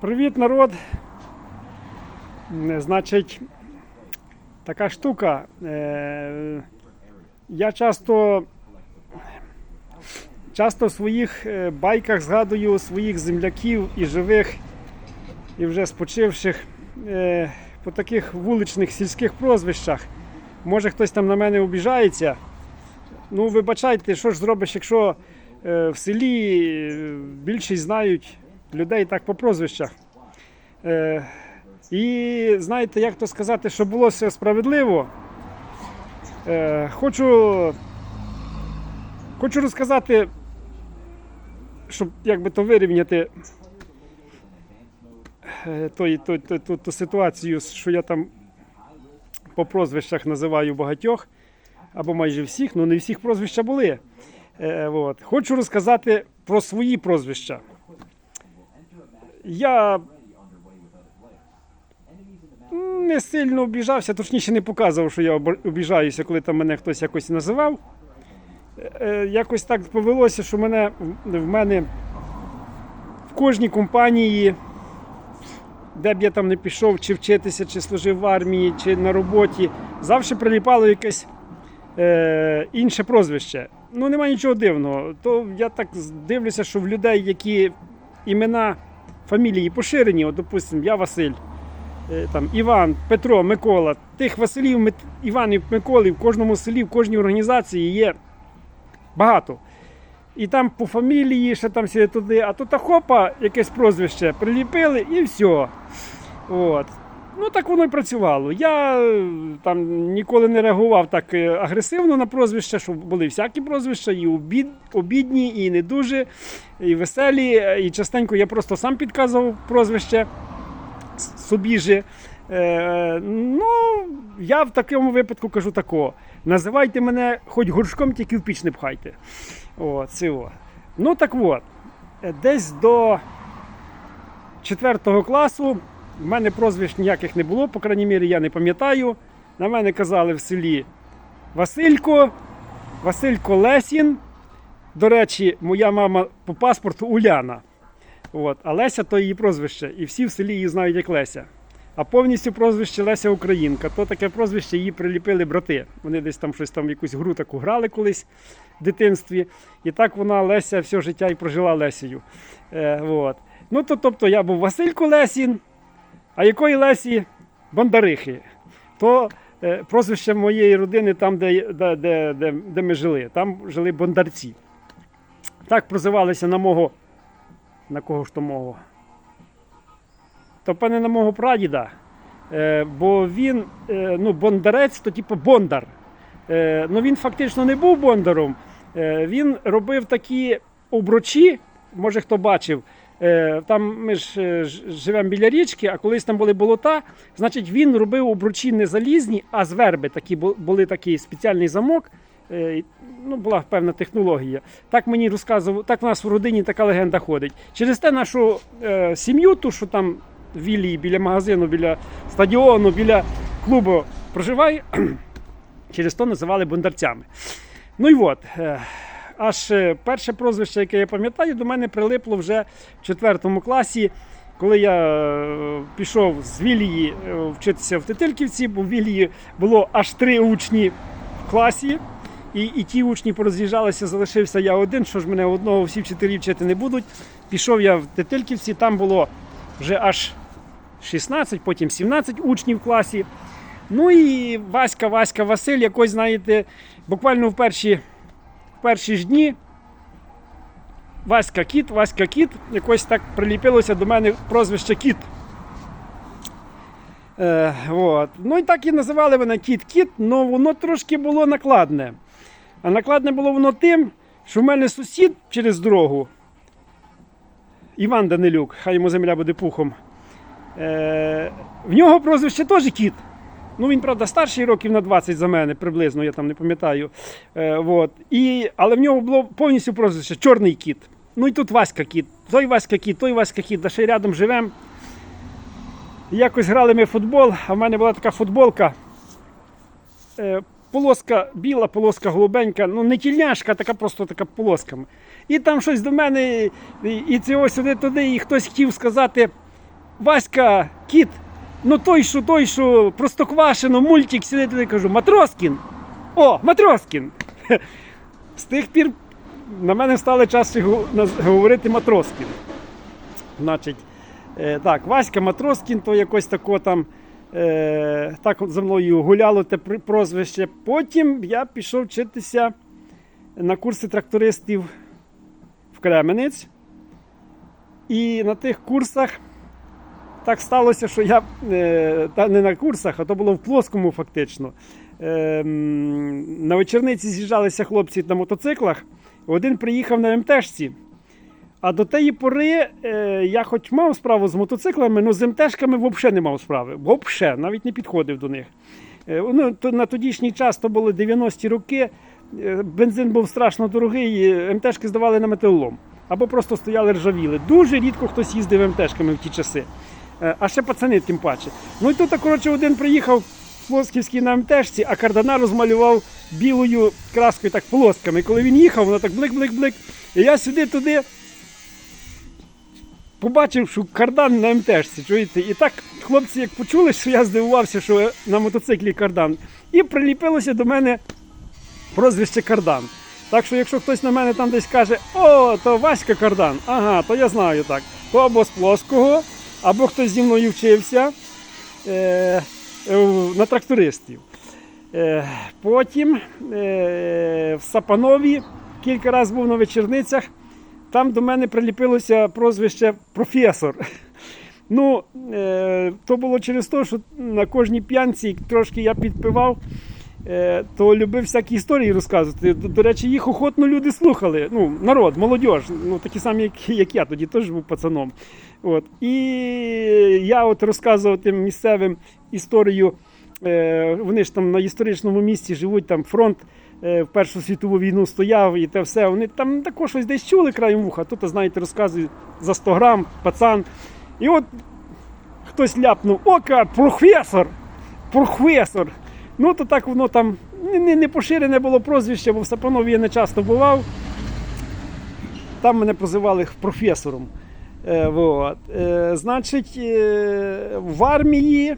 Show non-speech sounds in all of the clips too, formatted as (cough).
Привіт, народ. Е, Значить, така штука. Е, Я часто, часто в своїх е, байках згадую своїх земляків і живих, і вже спочивших по таких вуличних сільських прозвищах. Може хтось там на мене обіжається. Ну, вибачайте, що ж зробиш, якщо в селі більшість знають людей так по прозвищах. Е, і знаєте, як то сказати, щоб було все справедливо. Е, хочу, хочу розказати, щоб якби то вирівняти е, той, той, той, ту, ту ситуацію, що я там по прозвищах називаю багатьох, або майже всіх, ну не всіх прозвища були. Е, от. Хочу розказати про свої прозвища. Я не сильно обіжався, точніше не показував, що я обіжаюся, коли там мене хтось якось називав. Е, Якось так повелося, що мене, в мене в кожній компанії, де б я там не пішов, чи вчитися, чи служив в армії, чи на роботі, завжди приліпало якесь е, інше прозвище. Ну, немає нічого дивного. То я так дивлюся, що в людей, які імена фамілії поширені, от, допустимо, я Василь, е, там, Іван, Петро, Микола, тих Василів, Іванів, Миколів в кожному селі, в кожній організації є багато. І там по фамілії, ще там сюди туди, а тут хопа, якесь прозвище приліпили і все. От. Ну так воно і працювало. Я е, там ніколи не реагував так е, агресивно на прозвища, що були всякі прозвища, і обід, обідні, і не дуже, і веселі. е, І частенько я просто сам підказував прозвище собі же. Е, ну, я в такому випадку кажу такого. Називайте мене хоч горшком, тільки в піч не пхайте. О, це о. Ну так от, десь до 4 класу в мене прозвищ ніяких не було, по крайній мірі, я не пам'ятаю. На мене казали в селі Василько, Василько Лесін. До речі, моя мама по паспорту Уляна. От. А Леся то її прозвище. І всі в селі її знають як Леся. А повністю прозвище Леся Українка. То таке прозвище її приліпили брати. Вони десь там щось там якусь гру таку грали колись в дитинстві. І так вона Леся все життя і прожила Лесею. Е, от. Ну, то, тобто я був Василько Лесін, а якої Лесі Бондарихи. То е, прозвище моєї родини, там, де, де, де, де, ми жили, там жили бондарці. Так прозивалися на мого. На кого ж то мого? То певне на мого прадіда. Е, бо він, е, ну, бондарець, то типу бондар. Е, ну він фактично не був бондаром. Е, він робив такі обручі, може хто бачив. Е, там ми ж е, живемо біля річки, а колись там були болота. Значить, він робив обручі не залізні, а з верби. Такі були такий спеціальний замок. Е, ну, була певна технологія. Так мені розказував, так в нас в родині така легенда ходить. Через те нашу е, сім'ю, ту, що там в віллі, біля магазину, біля стадіону, біля клубу проживає, (clears throat) через то називали бондарцями. Ну і от. е, Аж е, перше прозвище, яке я пам'ятаю, до мене прилипло вже в 4 класі, коли я е, пішов з Вілії е, вчитися в Тетильківці, бо в Вілії було аж три учні в класі. І, і ті учні пороз'їжджалися, залишився я один, що ж мене одного всі вчителі вчити не будуть. Пішов я в Тетильківці, там було вже аж 16, потім 17 учнів в класі. Ну і Васька, Васька, Василь, якось, знаєте, буквально в перші, в перші ж дні. Васька кіт, Васька кіт, якось так приліпилося до мене прозвище кіт. Е, от. Ну і так і називали мене кіт-кіт, але воно трошки було накладне. А накладне було воно тим, що в мене сусід через дорогу, Іван Данилюк, хай йому земля буде пухом. Е, в нього прозвище теж кіт. Ну, він, правда, старший років на 20 за мене, приблизно, я там не пам'ятаю. Е, от. і, але в нього було повністю прозвище Чорний кіт. Ну і тут Васька кіт. Той Васька кіт, той Васька кіт, да ще й рядом живемо. Якось грали ми в футбол, а в мене була така футболка. Е, полоска біла, полоска голубенька, ну не тільняшка, а така просто така полосками. І там щось до мене, і це ось сюди туди, і хтось хотів сказати Васька, кіт, ну той, що той, що простоквашино, мультик сидить, я кажу, Матроскін. О, Матроскін. З тих пір на мене стали часто говорити Матроскін. Значить, е, так, Васька Матроскін, то якось тако там. Е, так за мною гуляло те прозвище. Потім я пішов вчитися на курси трактористів в Кременець. І на тих курсах так сталося, що я е, та не на курсах, а то було в плоскому фактично. Е, на вечорниці з'їжджалися хлопці на мотоциклах. Один приїхав на МТшці. А до тієї пори е, я хоч мав справу з мотоциклами, але з МТшками взагалі не мав справи. Взагалі, навіть не підходив до них. Е, ну, на тодішній час то були 90-ті роки. Бензин був страшно дорогий, МТшки здавали на металолом. Або просто стояли ржавіли. Дуже рідко хтось їздив МТшками в ті часи. Е, А ще пацани тим паче. Ну і тут, коротше, один приїхав Плосківський на МТшці, а кардана розмалював білою краскою так полосками. Коли він їхав, воно так блик-блик-блик. І я сюди туди побачив, що кардан на МТшці, чуєте? І так хлопці як почули, що я здивувався, що на мотоциклі кардан. І приліпилося до мене прозвище кардан. Так що, якщо хтось на мене там десь каже, о, то Васька кардан, ага, то я знаю так. То або з плоского, або хтось зі мною вчився е, на трактористів. Е, потім е, в Сапанові кілька разів був на вечірницях. Там до мене приліпилося прозвище професор. Ну, е, то було через те, що на кожній п'янці трошки я підпивав, то любив всякі історії розказувати. До, до речі, їх охотно люди слухали. Ну, народ, молодь, ну такі самі, як, як я тоді теж був пацаном. От. І я от розказував тим місцевим історію. Е, вони ж там на історичному місці живуть, там фронт е, в Першу світову війну стояв і те все. Вони там також щось десь чули краєм вуха, тут, знаєте, розказують за 100 грам, пацан. І от хтось ляпнув, ока, професор! Професор! Ну, то так воно там не, не, не поширене було прозвище, бо в Сапанові я не часто бував. Там мене позивали професором. Е, вот. е, значить, е, в армії.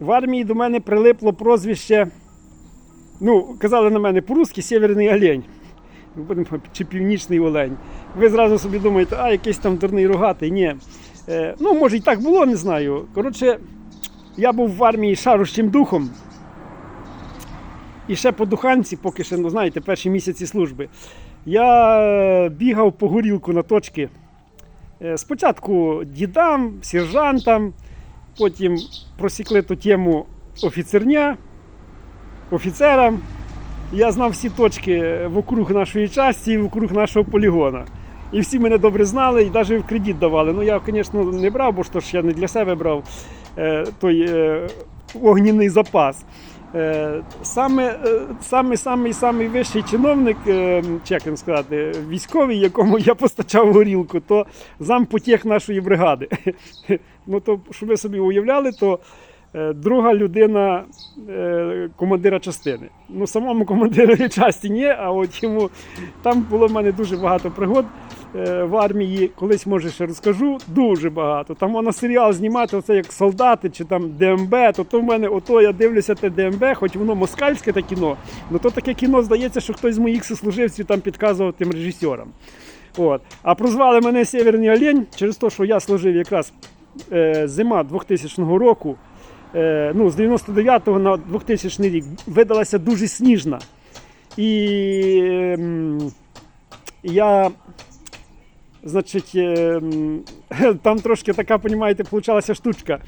В армії до мене прилипло прозвище. Ну, казали на мене по-русски Северний олень. Чи північний олень. Ви зразу собі думаєте, а якийсь там дурний рогатий. Ні. Е, ну, може і так було, не знаю. Коротше, я був в армії шарущим духом. І ще по духанці, поки ще, ну знаєте, перші місяці служби. Я е, бігав по горілку на точки. Е, Спочатку дідам, сержантам, потім просікли ту тему офіцерня, офіцерам. Я знав всі точки вокруг нашої часті, і вокруг нашого полігона. І всі мене добре знали і навіть в кредит давали. Ну я, звісно, не брав, бо то ж я не для себе брав той е, огняний запас. Е, Саме, е, саме, самий, самий вищий чиновник, е, як сказати, військовий, якому я постачав горілку, то зампотєх нашої бригади. Ну то, щоб ви собі уявляли, то е, друга людина е, командира частини. Ну, самому командирові (laughs) часті ні, а от йому там було в мене дуже багато пригод е, в армії. Колись може ще розкажу. Дуже багато. Там вона серіал знімати, оце як солдати чи там ДМБ, то, то в мене ото я дивлюся те ДМБ, хоч воно москальське те кіно, але то таке кіно здається, що хтось з моїх сослуживців там підказував тим режисерам. От. А прозвали мене Северний Олень через те, що я служив якраз е, зима 2000 року. Е, ну, з 99 на 2000 рік видалася дуже сніжна. І ем, я, значить, ем, (laughs) там трошки така, понімаєте, получалася штучка.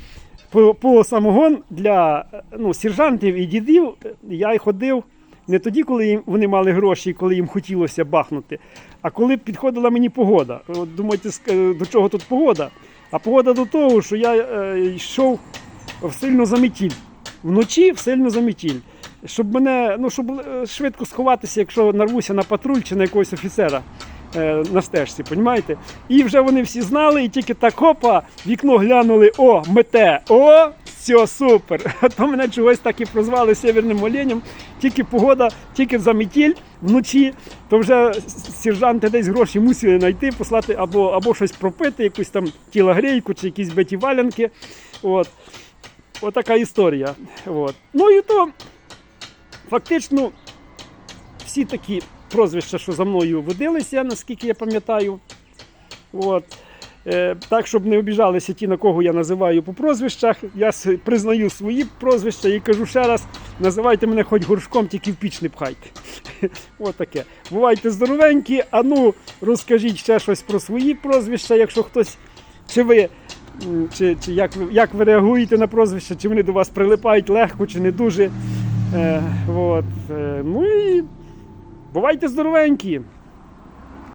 По, самогон для ну, сержантів і дідів я й ходив не тоді, коли їм, вони мали гроші, коли їм хотілося бахнути, а коли підходила мені погода. От думаєте, до чого тут погода? А погода до того, що я е, йшов в сильну заметіль. Вночі в сильну заметіль. Щоб мене, ну, щоб е, швидко сховатися, якщо нарвуся на патруль чи на якогось офіцера е, на стежці, понімаєте? І вже вони всі знали, і тільки так хопа, вікно глянули, о, мете, о, Все, супер. (laughs) А то мене чогось так і прозвали северним оленем. Тільки погода, тільки заметіль вночі, то вже сержанти десь гроші мусили знайти, послати або, або щось пропити, якусь там тілогрейку чи якісь биті валянки. От. Отака історія. От. Ну і то фактично всі такі прозвища, що за мною водилися, наскільки я пам'ятаю. От. Е, так, щоб не обіжалися ті, на кого я називаю по прозвищах. Я признаю свої прозвища і кажу ще раз: називайте мене хоч горшком, тільки в піч не пхайте. (laughs) От таке. Бувайте здоровенькі, а ну розкажіть ще щось про свої прозвища, якщо хтось. Чи ви, чи, чи як, ви, як ви реагуєте на прозвища, чи вони до вас прилипають легко, чи не дуже. Е, от, е, ну і бувайте здоровенькі.